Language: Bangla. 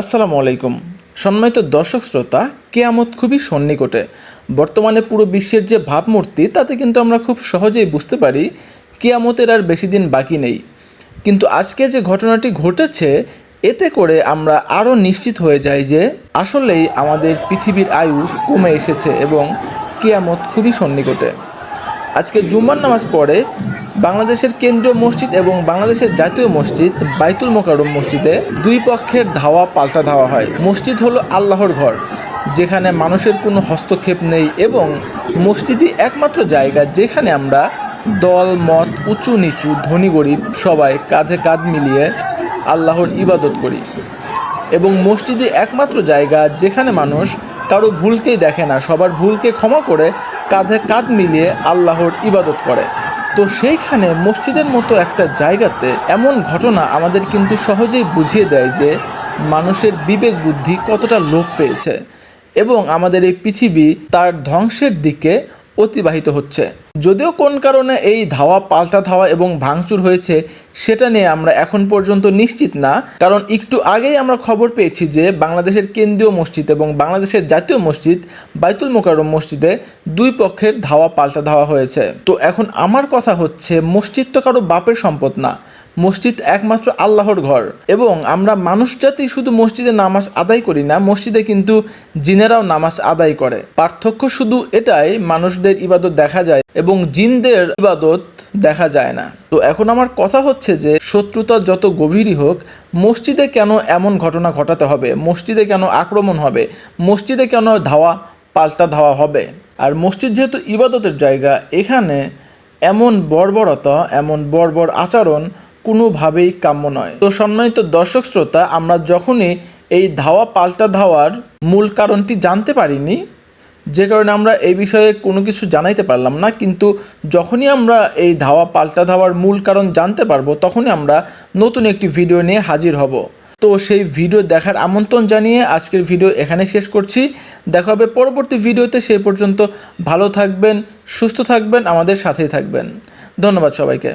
আসসালামু আলাইকুম। সম্মানিত দর্শক শ্রোতা, কেয়ামত খুবই সন্নিকটে। বর্তমানে পুরো বিশ্বের যে ভাবমূর্তি, তাতে কিন্তু আমরা খুব সহজেই বুঝতে পারি, কেয়ামতের আর বেশি দিন বাকি নেই। কিন্তু আজকে যে ঘটনাটি ঘটেছে, এতে করে আমরা আরও নিশ্চিত হয়ে যাই যে, আসলেই আমাদের পৃথিবীর আয়ু কমে এসেছে এবং কেয়ামত খুবই সন্নিকটে। আজকে জুম্মার নামাজ পড়ে বাংলাদেশের কেন্দ্রীয় মসজিদ এবং বাংলাদেশের জাতীয় মসজিদ বাইতুল মোকারম মসজিদে দুই পক্ষের ধাওয়া পাল্টা ধাওয়া হয়। মসজিদ হলো আল্লাহর ঘর, যেখানে মানুষের কোনো হস্তক্ষেপ নেই এবং মসজিদই একমাত্র জায়গা যেখানে আমরা দল, মত, উঁচু, নিচু, ধনী, গরিব সবাই কাঁধে কাঁধ মিলিয়ে আল্লাহর ইবাদত করি। এবং মসজিদই একমাত্র জায়গা যেখানে মানুষ কারও ভুলকেই দেখে না, সবার ভুলকে ক্ষমা করে কাঁধে কাঁধ মিলিয়ে আল্লাহর ইবাদত করে। তো সেইখানে মসজিদের মতো একটা জায়গাতে এমন ঘটনা আমাদের কিন্তু সহজেই বুঝিয়ে দেয় যে মানুষের বিবেক বুদ্ধি কতটা লোপ পেয়েছে। এবং আমাদের এই পৃথিবী তার ধ্বংসের দিকে অতিবাহিত হচ্ছে। যদিও কোন কারণে এই ধাওয়া পাল্টা ধাওয়া এবং ভাঙচুর হয়েছে, সেটা নিয়ে আমরা এখন পর্যন্ত নিশ্চিত না। কারণ একটু আগেই আমরা খবর পেয়েছি যে বাংলাদেশের কেন্দ্রীয় মসজিদ এবং বাংলাদেশের জাতীয় মসজিদ বাইতুল মোকাররম মসজিদে দুই পক্ষের ধাওয়া পাল্টা ধাওয়া হয়েছে। তো এখন আমার কথা হচ্ছে, মসজিদ তো কারও বাপের সম্পদ না। মসজিদ একমাত্র আল্লাহর ঘর। এবং আমরা মানুষ জাতি শুধু মসজিদে নামাজ আদায় করি না, মসজিদে কিন্তু জিনেরাও নামাজ আদায় করে। পার্থক্য শুধু এটাই, মানুষদের ইবাদত দেখা যায় এবং জিনদের ইবাদত দেখা যায় না। তো এখন আমার কথা হচ্ছে যে, শত্রুতা যত গভীরই হোক, মসজিদে কেন এমন ঘটনা ঘটাতে হবে? মসজিদে কেন আক্রমণ হবে? মসজিদে কেন ধাওয়া, পাল্টা ধাওয়া হবে? আর মসজিদ যেহেতু ইবাদতের জায়গা, এখানে এমন বর্বরতা, এমন বর্বর আচরণ কোনোভাবেই কাম্য নয়। তো সম্মানিত দর্শক শ্রোতা, আমরা যখনই এই ধাওয়া পাল্টা ধাওয়ার মূল কারণটি জানতে পারিনি, যে কারণে আমরা এই বিষয়ে কোনো কিছু জানাইতে পারলাম না, কিন্তু যখনই আমরা এই ধাওয়া পাল্টা ধাওয়ার মূল কারণ জানতে পারব, তখনই আমরা নতুন একটি ভিডিও নিয়ে হাজির হব। তো সেই ভিডিও দেখার আমন্ত্রণ জানিয়ে আজকের ভিডিও এখানে শেষ করছি। দেখা হবে পরবর্তী ভিডিওতে সেই পর্যন্ত ভালো থাকবেন, সুস্থ থাকবেন, আমাদের সাথেই থাকবেন। ধন্যবাদ সবাইকে।